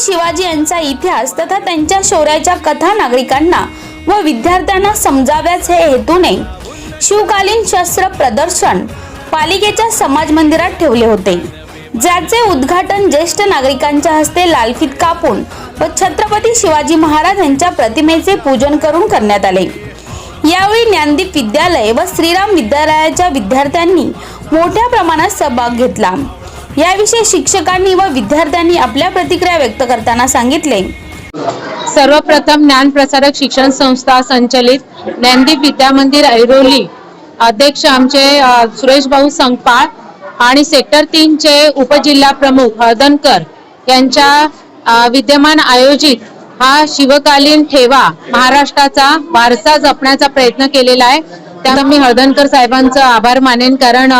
शिवाजी यांचा इतिहास तथा त्यांच्या शौर्याच्या कथा नागरिकांना व विद्यार्थ्यांना समजाव्याच हे हेतूने शिवकालीन शस्त्र प्रदर्शन पालिकेच्या समाज मंदिरात ठेवले होते. ज्याचे उद्घाटन ज्येष्ठ नागरिकांच्या हस्ते लालफीत कापून व छत्रपती शिवाजी महाराज यांच्या प्रतिमेचे पूजन करून करण्यात आले. यावेळी ज्ञानदीप विद्यालय व श्रीराम विद्यालयाच्या विद्यार्थ्यांनी मोठ्या प्रमाणात सहभाग घेतला. याविषयी शिक्षकांनी व विद्यार्थ्यांनी आपल्या प्रतिक्रिया व्यक्त करताना सांगितले. सर्वप्रथम ज्ञान प्रसारक शिक्षण संस्था संचलित ज्ञानदीप विद्या मंदिर ऐरोली. अध्यक्ष आमचे सुरेश भाऊ संगपाळ आणि सेक्टर तीनचे उपजिल्हा प्रमुख हळदनकर यांच्या विद्यमान आयोजित हा शिवकालीन ठेवा महाराष्ट्राचा वारसा जपण्याचा प्रयत्न केलेला आहे. त्यामुळे मी हळदनकर साहेबांचं आभार मानेन कारण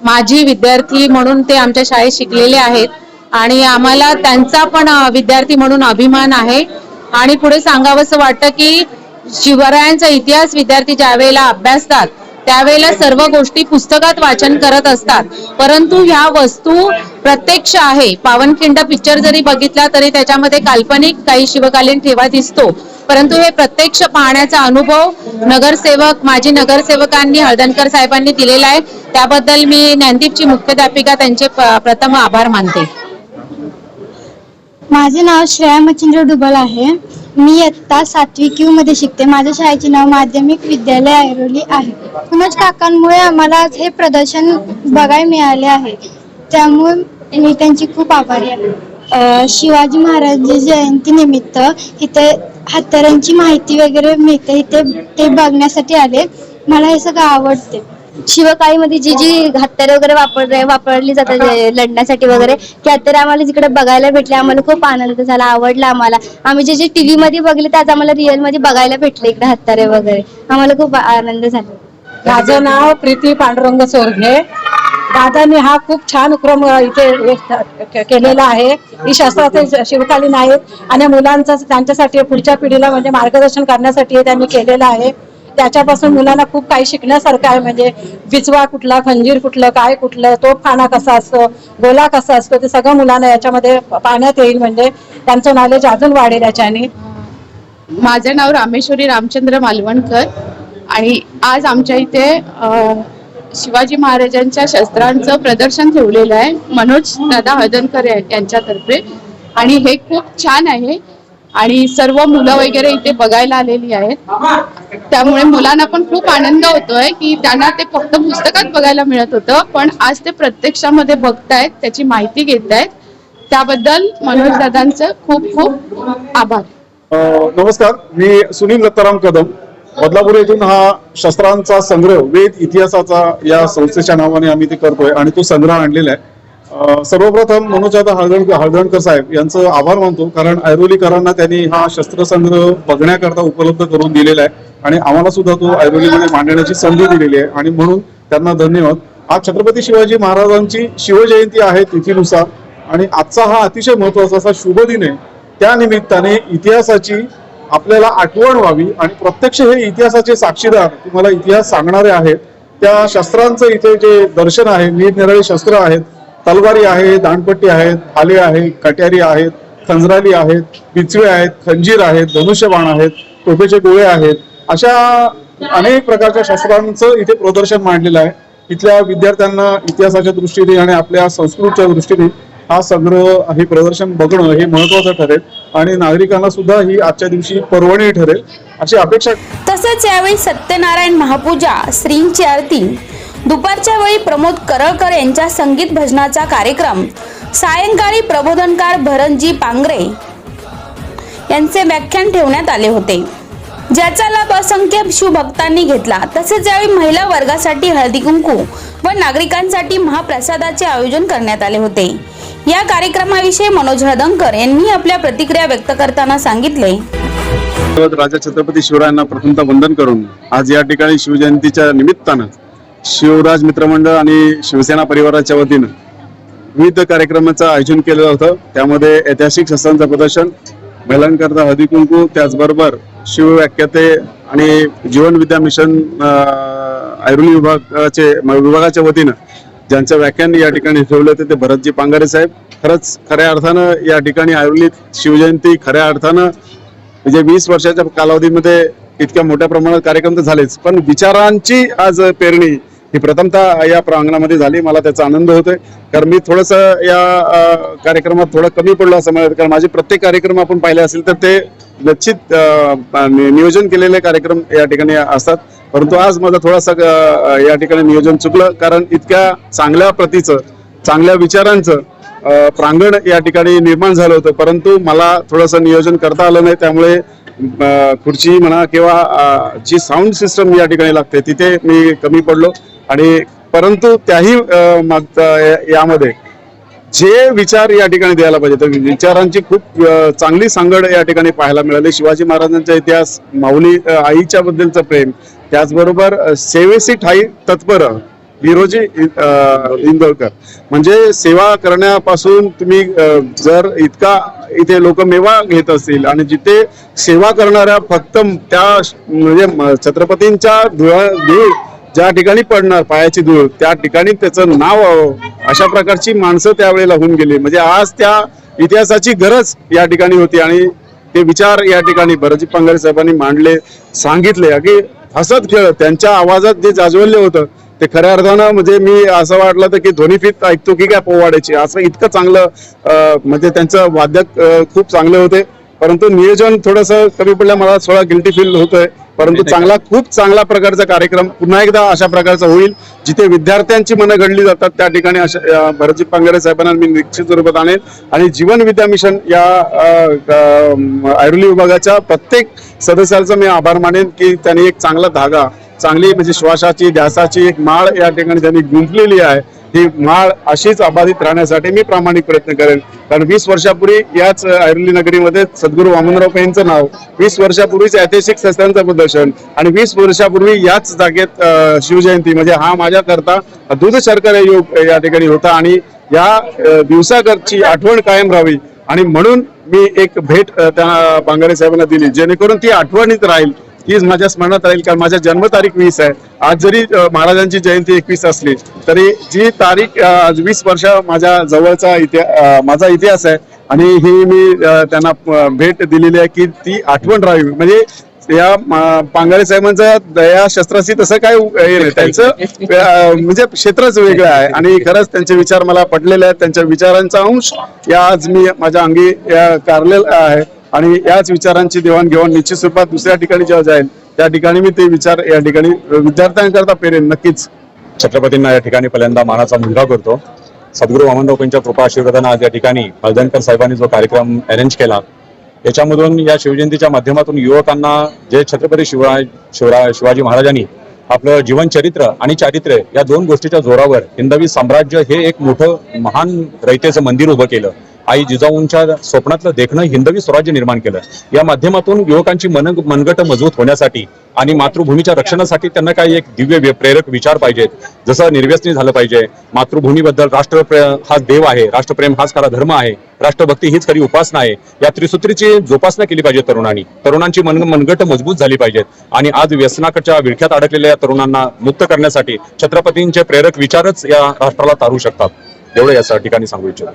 माझी विद्यार्थी म्हणून ते आमच्या शाळेत शिकलेले आहेत आणि आम्हाला त्यांचा पण विद्यार्थी म्हणून अभिमान आहे. आणि पुढे सांगावंसं वाटतं की शिवरायांचा इतिहास विद्यार्थी ज्या वेळेला अभ्यासतात त्यावेळेला सर्व गोष्टी पुस्तकात वाचन करत असतात. परंतु ह्या वस्तू प्रत्यक्ष आहे. पावनखिंड पिक्चर जरी बघितला तरी त्याच्यामध्ये काल्पनिक काही शिवकालीन ठेवा दिसतो. परंतु हे प्रत्यक्ष पाहण्याचा अनुभव नगरसेवक माजी नगरसेवकांनी हळदणकर साहेबांनी दिलेला आहे. त्याबद्दल मी ज्ञानदीपची मुख्याध्यापिका त्यांचे प्रथम आभार मानते. माझे नाव श्रेया मच्छिंद्र डुबल आहे. मी इयत्ता सातवी क्यू मध्ये शिकते. माझ्या शाळेचे नाव माध्यमिक विद्यालय ऐरोली आहे. कुमज काकांमुळे आम्हाला आज हे प्रदर्शन बघायला मिळाले आहे. त्यामुळे मी त्यांची खूप आभारी आहे. शिवाजी महाराज जयंती निमित्त इथे हत्यारांची माहिती वगैरे मिळते. इथे ते बघण्यासाठी आले. मला हे सगळं आवडते. शिवकाळीमध्ये जी जी हत्यारे वगैरे वापर वापरली जातात लढण्यासाठी वगैरे ती हत्यारे आम्हाला जिकडे बघायला भेटले. आम्हाला खूप आनंद झाला आवडला आम्हाला. आम्ही जे जे टीव्ही मध्ये बघले त्याच आम्हाला रिअलमध्ये बघायला भेटले इकडे हत्यारे वगैरे. आम्हाला खूप आनंद झाला. माझं नाव प्रीती पांडुरंग सोरघे दादांनी हा खूप छान उपक्रम इथे केलेला आहे. ही शास्त्राचे शिवकालीन आहेत. आणि मुलांचा त्यांच्यासाठी पुढच्या पिढीला म्हणजे मार्गदर्शन करण्यासाठी त्यांनी केलेलं आहे. त्याच्यापासून मुलांना खूप काही शिकण्यासारखं आहे. म्हणजे विचवा कुठला खंजीर कुठलं काय कुठलं तोफखाना कसा असतो गोला कसा असतो ते सगळं मुलांना याच्यामध्ये पाहण्यात येईल. म्हणजे त्यांचं नॉलेज अजून वाढेल याच्याने. माझं नाव रामेश्वरी रामचंद्र मालवणकर आणि आज आमच्या इथे शिवाजी महाराजांच्या शस्त्रांचं प्रदर्शन ठेवलेलं आहे. मनोज दादा हळदणकर यांच्यातर्फे. आणि हे खूप छान आहे. आणि सर्व मुलं वगैरे इथे बघायला आलेली आहेत. त्यामुळे मुलांना पण खूप आनंद होतोय की त्यांना ते फक्त पुस्तकात बघायला मिळत होतं पण आज ते प्रत्यक्षामध्ये बघतायत त्याची माहिती घेत आहेत त्याबद्दल मनोज दादांचं खूप खूप आभार. नमस्कार. मी सुनील दत्ताराम कदम. बदलापूर येथून हा शस्त्रांचा संग्रह वेद इतिहासाचा या संस्थेच्या नावाने आम्ही ते करतोय आणि तो संग्रह आणलेला आहे. अ, सर्वप्रथम मनोजदादा हळदण हळदणकर साहेब यांचं आभार मानतो कारण ऐरोलीकरांना त्यांनी हा शस्त्रसंग्रह बघण्याकरता उपलब्ध करून दिलेला आहे. आणि आम्हाला सुद्धा तो ऐरोलीमध्ये मांडण्याची संधी दिलेली आहे. आणि म्हणून त्यांना धन्यवाद. आज छत्रपती शिवाजी महाराजांची शिवजयंती आहे तिथीनुसार. आणि आजचा हा अतिशय महत्त्वाचा असा शुभ दिन आहे. त्या निमित्ताने इतिहासाची आपल्याला आठवण व्हावी. आणि प्रत्यक्ष हे इतिहासाचे साक्षीदार तुम्हाला इतिहास सांगणारे आहेत. त्या शस्त्रांचं इथे जे दर्शन आहे निरनिराळे शस्त्र आहेत. तलवारी आहे दांडपट्टी आहेत आले आहे कट्यारी आहेत खंजराली आहेत पिचवे आहेत खंजीर आहेत धनुष्यबाण आहेत टोपेचे गोळे आहेत. अशा अनेक प्रकारच्या शास्त्रांचं इथे प्रदर्शन मांडलेलं आहे. इथल्या विद्यार्थ्यांना इतिहासाच्या दृष्टीने आणि आपल्या संस्कृतीच्या दृष्टीने हा संग्रह हे प्रदर्शन बघणं हे महत्वाचं ठरेल आणि नागरिकांना सुद्धा ही आजच्या दिवशी पर्वणी ठरेल अशी अपेक्षा तसेच यावेळी सत्यनारायण महापूजा श्रींची आरती दुपारच्या वेळी प्रमोद करळकर यांच्या संगीत भजनाचा कार्यक्रम सायंकाळी प्रबोधनकार भरणजी पांगरे यांचे व्याख्यान ठेवण्यात आले होते. ज्याचा लाभ असंख्य शिवभक्तांनी घेतला. तसेच यावेळी महिला वर्गासाठी हळदी कुंकू व नागरिकांसाठी महाप्रसादाचे आयोजन करण्यात आले होते. या कार्यक्रमाविषयी मनोज हळदंकर यांनी आपल्या प्रतिक्रिया व्यक्त करताना सांगितले. राजा छत्रपती शिवरायांना प्रथमतः वंदन करून आज या ठिकाणी शिवजयंतीच्या निमित्तानं शिवराज मित्रमंडळ आणि शिवसेना परिवाराच्या वतीनं विविध कार्यक्रमाचं आयोजन केलं होतं. त्यामध्ये ऐतिहासिक शस्त्रांचं प्रदर्शन महिलांकरता हळदी कुंकू त्याचबरोबर शिवव्याख्याते आणि जीवन विद्या मिशन अं, ऐरोली विभागाचे म्हणजे विभागाच्या वतीनं ज्यांचं व्याख्यान या ठिकाणी ठेवलं होतं ते भरतजी पांगारे साहेब. खरंच खऱ्या अर्थानं या ठिकाणी आयोजित शिवजयंती खऱ्या अर्थानं म्हणजे वीस वर्षाच्या कालावधीमध्ये इतक्या मोठ्या प्रमाणात कार्यक्रम तर झालेच. पण विचारांची आज पेरणी ही प्रथमतः या प्रांगणामध्ये झाली. मला त्याचा आनंद होतोय. कारण मी थोडंसं या कार्यक्रमात थोडं कमी पडलो असं मला कारण माझे प्रत्येक कार्यक्रम आपण पाहिले असेल तर ते निश्चित नियोजन केलेले कार्यक्रम या ठिकाणी असतात. परंतु आज माझं थोडासा या ठिकाणी नियोजन चुकलं. कारण इतक्या चांगल्या प्रतीचं चांगल्या विचारांचं प्रांगण या ठिकाणी निर्माण झालं होतं. परंतु मला थोडंसं नियोजन करता आलं नाही. त्यामुळे खुर्ची म्हणा किंवा जी साऊंड सिस्टम या ठिकाणी लागते तिथे मी कमी पडलो. आणि परंतु त्याही या- यामध्ये जे विचार या ठिकाणी द्यायला पाहिजे तर विचारांची खूप चांगली सांगड या ठिकाणी पाहायला मिळाली. शिवाजी महाराजांचा इतिहास माऊली आईच्या बद्दलचं प्रेम त्याचबरोबर सेवेसी ठाई तत्पर हिरोजी अं, म्हणजे सेवा करण्यापासून तुम्ही जर इतका इथे लोक मेवा घेत असतील आणि जिथे सेवा करणाऱ्या फक्त त्या म्हणजे छत्रपतींच्या धुळा धूळ ज्या ठिकाणी पडणार पायाची धूळ त्या ठिकाणी त्याचं नाव व्हावं. अशा प्रकारची माणसं त्यावेळेला होऊन गेली. म्हणजे आज त्या इतिहासाची गरज या ठिकाणी होती आणि ते विचार या ठिकाणी भरजी पांगारे साहेबांनी मांडले सांगितले. अगदी हसत खेळत त्यांच्या आवाजात जे जाज्वल्य होतं ते खऱ्या अर्थानं म्हणजे मी असं वाटलं तर की ध्वनिफीत ऐकतो की काय पोवाड्याची. असं इतकं चांगलं म्हणजे त्यांचं वाद्य खूप चांगले होते. परंतु नियोजन थोडंसं कमी पडल्या मला थोडा गिल्टी फील होतोय. परंतु चांगला खूप चांगला प्रकारचा कार्यक्रम पुन्हा एकदा अशा प्रकारचा होईल जिथे विद्यार्थ्यांची मनं घडली जातात त्या ठिकाणी अशा भरतजी पांगारे साहेबांना मी निश्चित स्वरूपात आणेन. आणि जीवन विद्या मिशन या ऐरोली विभागाच्या प्रत्येक सदस्याचा मी आभार मानेन की त्यांनी एक चांगला धागा चांगली म्हणजे श्वासाची ध्यासाची एक माळ या ठिकाणी त्यांनी गुंफलेली आहे. ही माळ अशीच अबाधित राहण्यासाठी मी प्रामाणिक प्रयत्न करेन. कारण वीस वर्षापूर्वी याच ऐरोली नगरीमध्ये सद्गुरू वामनराव यांचं नाव वीस वर्षापूर्वीच ऐतिहासिक शस्त्रांचं प्रदर्शन आणि वीस वर्षापूर्वी याच जागेत शिवजयंती म्हणजे हा माझ्याकरता दूध शर्करा योग या ठिकाणी होता आणि या दिवसाकरची आठवण कायम राहावी. आणि म्हणून मी एक भेट त्या बांगारे साहेबांना दिली जेणेकरून ती आठवणीत राहील. हीच माझ्या स्मरणात राहील कारण माझ्या जन्मतारीख वीस आहे. आज जरी महाराजांची जयंती एकवीस असली तरी जी तारीख आज वीस वर्ष माझ्या जवळचा इतिहास माझा इतिहास आहे. आणि ही मी त्यांना भेट दिलेली आहे की ती आठवण राहावी. म्हणजे या म- पांगारे साहेबांचं या शस्त्राशी तसं काय हे नाही. त्यांचं म्हणजे क्षेत्रच वेगळं आहे. आणि खरंच त्यांचे विचार मला पटलेले आहेत. त्यांच्या विचारांचा अंश या आज मी माझ्या अंगी या कारलेला आहे. आणि याच विचारांची देवाणघेवाण निश्चित स्वरूपात दुसऱ्या ठिकाणी जेव्हा जाईल त्या ठिकाणी मी ते विचार या ठिकाणी विद्यार्थ्यांकरता पेरेन. नक्कीच छत्रपतींना या ठिकाणी पहिल्यांदा मानाचा मुलगा करतो. सद्गुरू वामनरावांच्या कृपा आशीर्वादानं आज या ठिकाणी हळदणकर साहेबांनी जो कार्यक्रम अरेंज केला याच्यामधून या शिवजयंतीच्या माध्यमातून युवकांना जे छत्रपती शिवराय शिवराय शिवाजी महाराजांनी आपलं जीवन चरित्र आणि चारित्र्य या दोन गोष्टीच्या जोरावर हिंदवी साम्राज्य हे एक मोठं महान रयतेचं मंदिर उभं केलं. आई जिजाऊंच्या स्वप्नातलं देखणं हिंदवी स्वराज्य निर्माण केलं. या माध्यमातून युवकांची मन मनगट मजबूत होण्यासाठी आणि मातृभूमीच्या रक्षणासाठी त्यांना काही एक दिव्य प्रेरक विचार पाहिजेत. जसं निर्व्यसनी झालं पाहिजे. मातृभूमीबद्दल राष्ट्र हा देव आहे. राष्ट्रप्रेम हाच खरा धर्म आहे. राष्ट्रभक्ती हीच खरी उपासना आहे. या त्रिसूत्रीची जोपासना केली पाहिजे तरुणांनी. तरुणांची मन मनगट मजबूत झाली पाहिजेत. आणि आज व्यसनाकडच्या विळख्यात अडकलेल्या या तरुणांना मुक्त करण्यासाठी छत्रपतींचे प्रेरक विचारच या राष्ट्राला तारू शकतात. एवढं या ठिकाणी सांगू इच्छितो.